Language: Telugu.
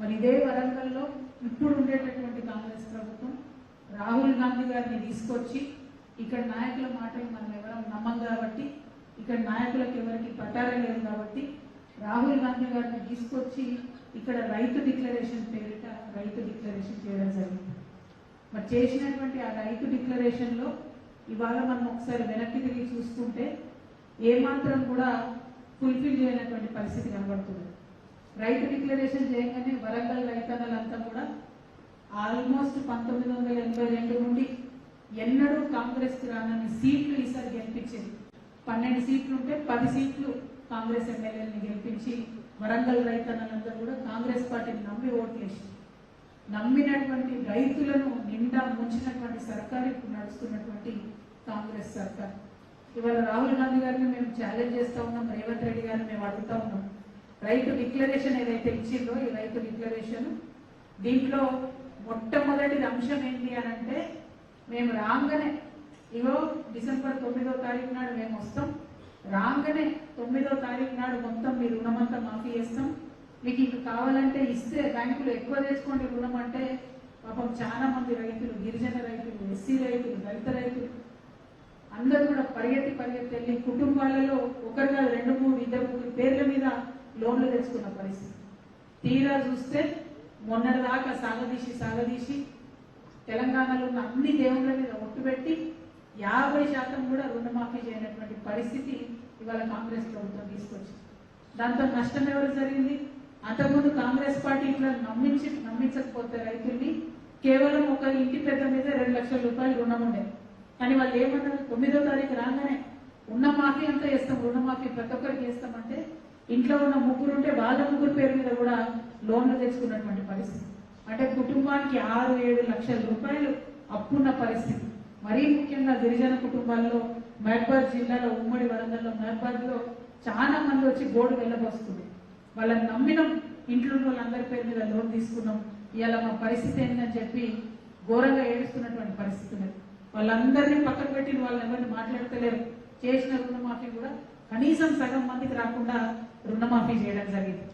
మరి ఇదే వరంగల్లో ఇప్పుడు ఉండేటటువంటి కాంగ్రెస్ ప్రభుత్వం రాహుల్ గాంధీ గారిని తీసుకొచ్చి ఇక్కడ నాయకుల మాటలు మనం ఎవరం నమ్మం కాబట్టి ఇక్కడ నాయకులకు ఎవరికి పట్టారే లేదు కాబట్టి రాహుల్ గాంధీ గారిని తీసుకొచ్చి ఇక్కడ రైతు డిక్లరేషన్ పేరిట రైతు డిక్లరేషన్ చేయడం జరిగింది. మరి చేసినటువంటి ఆ రైతు డిక్లరేషన్లో ఇవాళ మనం ఒకసారి వెనక్కి తిరిగి చూసుకుంటే ఏమాత్రం కూడా ఫుల్ఫిల్ చేయనటువంటి పరిస్థితి కనబడుతుంది రైతు డిక్లరేషన్ చేయగానే వరంగల్ రైతన్నలంతా కూడా ఆల్మోస్ట్ పంతొమ్మిది వందల ఎనభై రెండు నుండి ఎన్నడూ కాంగ్రెస్ రానని సీట్లు ఈసారి గెలిపించింది. పన్నెండు సీట్లు ఉంటే పది సీట్లు కాంగ్రెస్ ఎమ్మెల్యేలను గెలిపించి వరంగల్ రైతన్నలంతా కూడా కాంగ్రెస్ పార్టీని నమ్మి ఓట్లేసి నమ్మినటువంటి రైతులను నిండా ముంచినటువంటి సర్కార్ ఇప్పుడు నడుస్తున్నటువంటి కాంగ్రెస్ సర్కార్. ఇవాళ రాహుల్ గాంధీ గారిని మేము ఛాలెంజ్ చేస్తా ఉన్నాం రేవంత్ రెడ్డి గారిని మేము అడుగుతా ఉన్నాం. రైతు డిక్లరేషన్ ఏదైతే ఇచ్చిందో ఈ రైతు డిక్లరేషన్ దీంట్లో మొట్టమొదటి అంశం ఏంటి అని అంటే మేము రాగానే ఇగో డిసెంబర్ తొమ్మిదో తారీఖు నాడు మేము వస్తాం. రాగానే తొమ్మిదో తారీఖు నాడు మొత్తం మీ రుణమంతా మాఫీ చేస్తాం. మీకు ఇంక కావాలంటే ఇస్తే బ్యాంకులు ఎక్కువ తెచ్చుకోండి. రుణం అంటే పాపం చాలా మంది రైతులు గిరిజన రైతులు ఎస్సీ రైతులు దళిత రైతులు అందరూ కూడా పరిగెత్తి పరిగెత్తి వెళ్ళి కుటుంబాలలో ఒకరు కాదు రెండు మూడు ఇద్దరు ముగ్గురు పేర్ల మీద లోన్లు తెచ్చుకున్న పరిస్థితి. తీరా చూస్తే మొన్నటి దాకా సాగదీసి సాగదీసి తెలంగాణలో ఉన్న అన్ని దేవుళ్ళ మీద ఒట్టు పెట్టి యాభై శాతం కూడా రుణమాఫీ చేయనటువంటి పరిస్థితి ఇవాళ కాంగ్రెస్ ప్రభుత్వం తీసుకొచ్చింది. దాంతో నష్టం ఎవరు జరిగింది? అంతకుముందు కాంగ్రెస్ పార్టీ ఇట్లా నమ్మించి నమ్మించకపోతే రైతుల్ని కేవలం ఒక ఇంటి పెద్ద మీద రెండు లక్షల రూపాయలు రుణం ఉండేది కానీ వాళ్ళు ఏమన్నారు తొమ్మిదో తారీఖు రాగానే ఉన్న మాఫీ అంతా వేస్తాం రుణమాఫీ ప్రతి ఒక్కరికి వేస్తామంటే ఇంట్లో ఉన్న ముగ్గురు ఉంటే వాళ్ళ ముగ్గురు పేరు మీద కూడా లోన్లు తెచ్చుకున్నటువంటి పరిస్థితి. అంటే కుటుంబానికి ఆరు ఏడు లక్షల రూపాయలు అప్పున్న పరిస్థితి. మరీ ముఖ్యంగా గిరిజన కుటుంబాల్లో మహబాద్ జిల్లాలో ఉమ్మడి వరంగల్లో మహబాద్లో చాలా మంది వచ్చి బోర్డు వెళ్ళబోస్తుంది వాళ్ళని నమ్మినాం ఇంట్లో ఉన్న వాళ్ళందరి పేరు మీద లోన్ తీసుకున్నాం. ఇవాళ మా పరిస్థితి ఏంటని చెప్పి ఘోరంగా ఏడుస్తున్నటువంటి పరిస్థితి ఉన్నది వాళ్ళందరినీ పక్కన పెట్టిన వాళ్ళని ఎవరిని మాట్లాడతలేరు. చేసిన రుణమాఫీ కూడా కనీసం సగం మందికి రాకుండా రుణమాఫీ చేయడం జరిగింది.